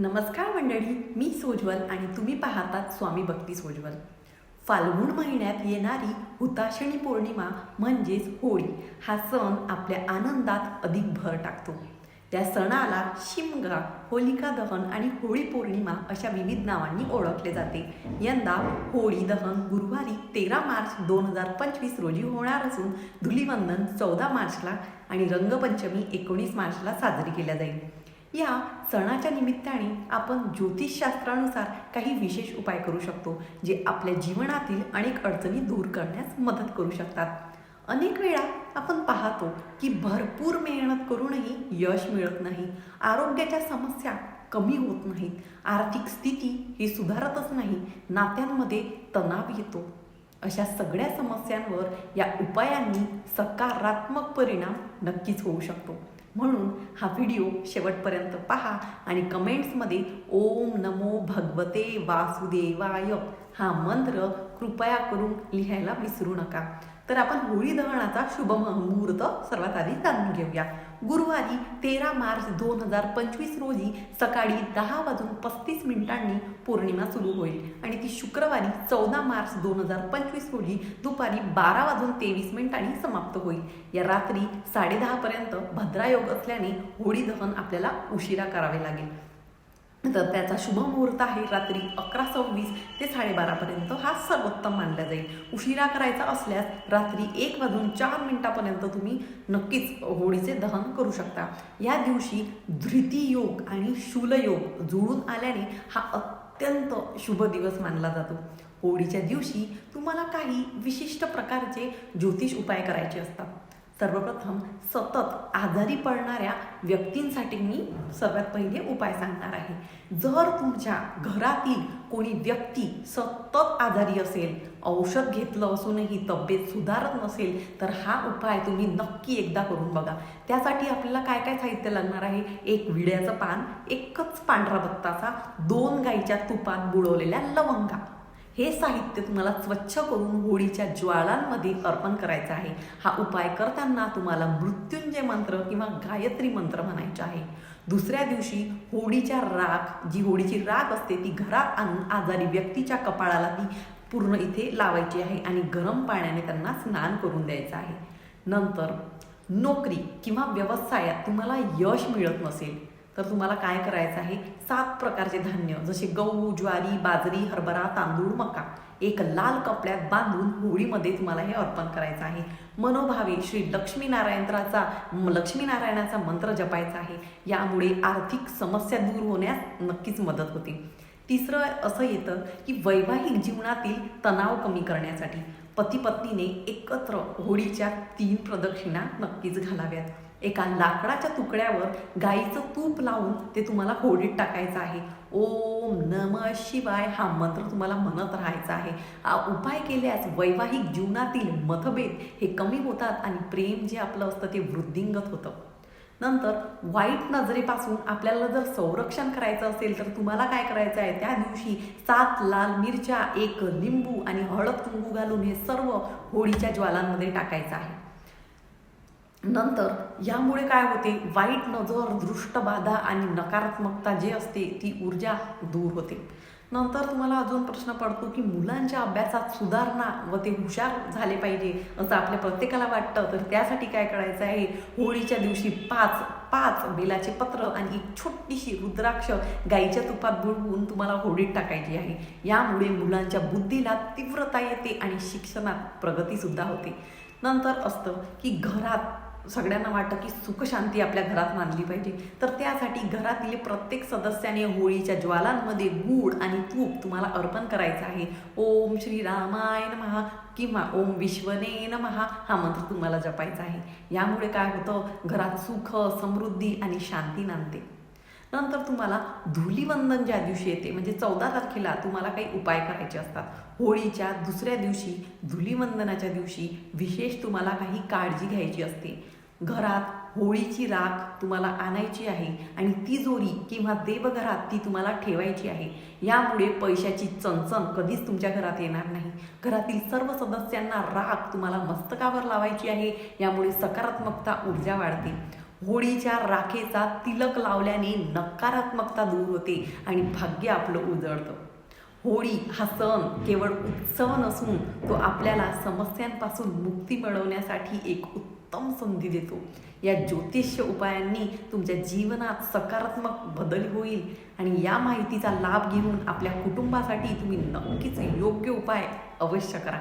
नमस्कार मंडळी मी सोज्वल आणि तुम्ही पाहतात स्वामी भक्ती सोज्वल. फाल्गुन महिन्यात येणारी हुताशणी पौर्णिमा म्हणजेच होळी हा सण आपल्या आनंदात अधिक भर टाकतो. त्या सणाला शिमगा होलिका दहन आणि होळी पौर्णिमा अशा विविध नावांनी ओळखले जाते. यंदा होळी दहन गुरुवारी तेरा मार्च दोन हजार पंचवीस रोजी होणार असून धुलीवंदन चौदा मार्चला आणि रंगपंचमी एकोणीस मार्चला साजरी केल्या जाईल. या सणाच्या निमित्ताने आपण ज्योतिषशास्त्रानुसार काही विशेष उपाय करू शकतो जे आपल्या जीवनातील अनेक अडचणी दूर करण्यास मदत करू शकतात. अनेक वेळा आपण पाहतो की भरपूर मेहनत करूनही यश मिळत नाही आरोग्याच्या समस्या कमी होत नाहीत आर्थिक स्थिती ही सुधारतच नाही नात्यांमध्ये तणाव येतो. अशा सगळ्या समस्यांवर या उपायांनी सकारात्मक परिणाम नक्कीच होऊ शकतो. म्हणून हा व्हिडिओ शेवटपर्यंत पहा आणि कमेंट्समध्ये ओम नमो भगवते वासुदेवाय हा मंत्र कृपया करून लिहायला विसरू नका. तर आपण होळी दहनाचा शुभ मुहूर्त सर्वात आधी जाणून घेऊया. गुरुवारी तेरा मार्च दोन हजार पंचवीस रोजी सकाळी दहा वाजून पस्तीस मिनिटांनी पौर्णिमा सुरू होईल आणि ती शुक्रवारी चौदा मार्च दोन हजार पंचवीस रोजी दुपारी बारा वाजून तेवीस मिनिटांनी समाप्त होईल. या रात्री साडेदहापर्यंत भद्रायोग असल्याने होळी दहन आपल्याला उशिरा करावे लागेल. तर त्याचा शुभ मुहूर्त आहे रात्री अकरा सव्वीस ते साडेबारापर्यंत हा सर्वोत्तम मानला जाईल. उशिरा करायचा असल्यास रात्री एक वाजून चार मिनिटापर्यंत तुम्ही नक्कीच होळीचे दहन करू शकता. या दिवशी धृती योग आणि शूलयोग जुळून आल्याने हा अत्यंत शुभ दिवस मानला जातो. होळीच्या दिवशी तुम्हाला काही विशिष्ट प्रकारचे ज्योतिष उपाय करायचे असतात. सर्वप्रथम सतत आजारी पडणाऱ्या व्यक्तींसाठी मी सर्वात पहिले उपाय सांगणार आहे. जर तुमच्या घरातील कोणी व्यक्ती सतत आजारी असेल औषध घेतलं असूनही तब्येत सुधारत नसेल तर हा उपाय तुम्ही नक्की एकदा करून बघा. त्यासाठी आपल्याला काय काय साहित्य लागणार आहे? एक विड्याचं पान एकच पांढरा बत्ताचा दोन गाईच्या तुपात बुडवलेल्या लवंगा. हे साहित्य तुम्हाला स्वच्छ करून होळीच्या ज्वाळांमध्ये अर्पण करायचं आहे. हा उपाय करताना तुम्हाला मृत्युंजय मंत्र किंवा गायत्री मंत्र म्हणायचं आहे. दुसऱ्या दिवशी होळीच्या राख जी होळीची राख असते ती घरात आणून आजारी व्यक्तीच्या कपाळाला ती पूर्ण इथे लावायची आहे आणि गरम पाण्याने त्यांना स्नान करून द्यायचं आहे. नंतर नोकरी किंवा व्यवसायात तुम्हाला यश मिळत नसेल. तर तुम्हाला काय करायचं आहे? सात प्रकारचे धान्य जसे गहू ज्वारी बाजरी हरभरा तांदूळ मका. एक लाल कपड्यात बांधून होळीमध्ये तुम्हाला हे अर्पण करायचं आहे. मनोभावे श्री लक्ष्मीनारायणाचा लक्ष्मीनारायणाचा मंत्र जपायचा आहे. यामुळे आर्थिक समस्या दूर होण्यास नक्कीच मदत होते. तिसरं असं येतं की वैवाहिक जीवनातील तणाव कमी करण्यासाठी पती पत्नीने एकत्र होळीच्या तीन प्रदक्षिणा नक्कीच घालाव्यात. एका लाकडाच्या तुकड्यावर गाईचं तूप लावून ते तुम्हाला होडीत टाकायचं आहे. ओम नम शिवाय हा मंत्र तुम्हाला म्हणत राहायचा आहे. हा उपाय केल्यास वैवाहिक जीवनातील मतभेद हे कमी होतात आणि प्रेम जे आपलं असतं ते वृद्धिंगत होतं. नंतर वाईट नजरेपासून आपल्याला जर संरक्षण करायचं असेल तर तुम्हाला काय करायचं आहे? त्या दिवशी सात लाल मिरच्या एक लिंबू आणि हळद कुंकू घालून हे सर्व होळीच्या ज्वालांमध्ये टाकायचं आहे. नंतर यामुळे काय होते? वाईट नजर दृष्टबाधा आणि नकारात्मकता जी असते ती ऊर्जा दूर होते. नंतर तुम्हाला अजून प्रश्न पडतो की मुलांच्या अभ्यासात सुधारणा व ते हुशार झाले पाहिजे असं आपल्या प्रत्येकाला वाटतं. तर त्यासाठी काय करायचं आहे? होळीच्या दिवशी पाच पाच बेलाचे पत्र आणि एक छोटीशी रुद्राक्ष गाईच्या तुपात बुडवून तुम्हाला होळीत टाकायची आहे. यामुळे मुलांच्या बुद्धीला तीव्रता येते आणि शिक्षणात प्रगतीसुद्धा होते. नंतर असतं की घरात सगळ्यांना वाटतं की सुखशांती आपल्या घरात मानली पाहिजे. तर त्यासाठी घरातील प्रत्येक सदस्याने होळीच्या ज्वालांमध्ये गूळ आणि तूप तुम्हाला अर्पण करायचं आहे. ओम श्री रामाय महा किंवा ओम विश्वने महा हा मंत्र तुम्हाला जपायचा आहे. यामुळे काय होतं? घरात सुख समृद्धी आणि शांती नांदते. नंतर तुम्हाला धुलीवंदन ज्या दिवशी येते म्हणजे चौदा तारखेला तुम्हाला काही उपाय करायचे असतात. होळीच्या दुसऱ्या दिवशी धुलीवंदनाच्या दिवशी विशेष तुम्हाला काही काळजी घ्यायची असते. घरात होळीची राख तुम्हाला आणायची आहे आणि तिजोरी किंवा देवघरात ती तुम्हाला ठेवायची आहे. यामुळे पैशाची चणचण कधीच तुमच्या घरात येणार नाही. घरातील सर्व सदस्यांना राख तुम्हाला मस्तकावर लावायची आहे. यामुळे सकारात्मकता ऊर्जा वाढते. होळीच्या राखेचा तिलक लावल्याने नकारात्मकता दूर होते आणि भाग्य आपलं उजळतं. होळी हा सण केवळ उत्सव नसून तो आपल्याला समस्यांपासून मुक्ती मिळवण्यासाठी एक उत्तम उत्तम संधी देतो. या ज्योतिष्य उपायांनी तुमच्या जीवनात सकारात्मक बदल होईल आणि या माहितीचा लाभ घेऊन आपल्या कुटुंबासाठी तुम्ही नक्कीच योग्य उपाय अवश्य करा.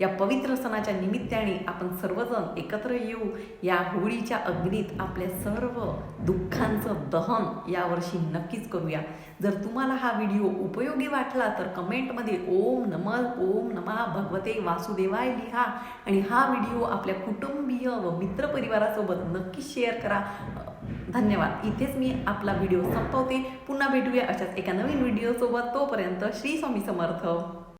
या पवित्र सणाच्या निमित्ताने आपण सर्वजण एकत्र येऊ. या होळीच्या अग्नीत आपल्या सर्व दुःखांचं दहन यावर्षी नक्कीच करूया. जर तुम्हाला हा व्हिडिओ उपयोगी वाटला तर कमेंटमध्ये ओम नम ओम नमा भगवते वासुदेवाय लिहा आणि हा व्हिडिओ आपल्या कुटुंबीय व मित्रपरिवारासोबत नक्की शेअर करा. धन्यवाद. इथेच मी आपला व्हिडिओ संपवते. पुन्हा भेटूया अशाच एका नवीन व्हिडिओसोबत. तोपर्यंत श्री स्वामी समर्थ.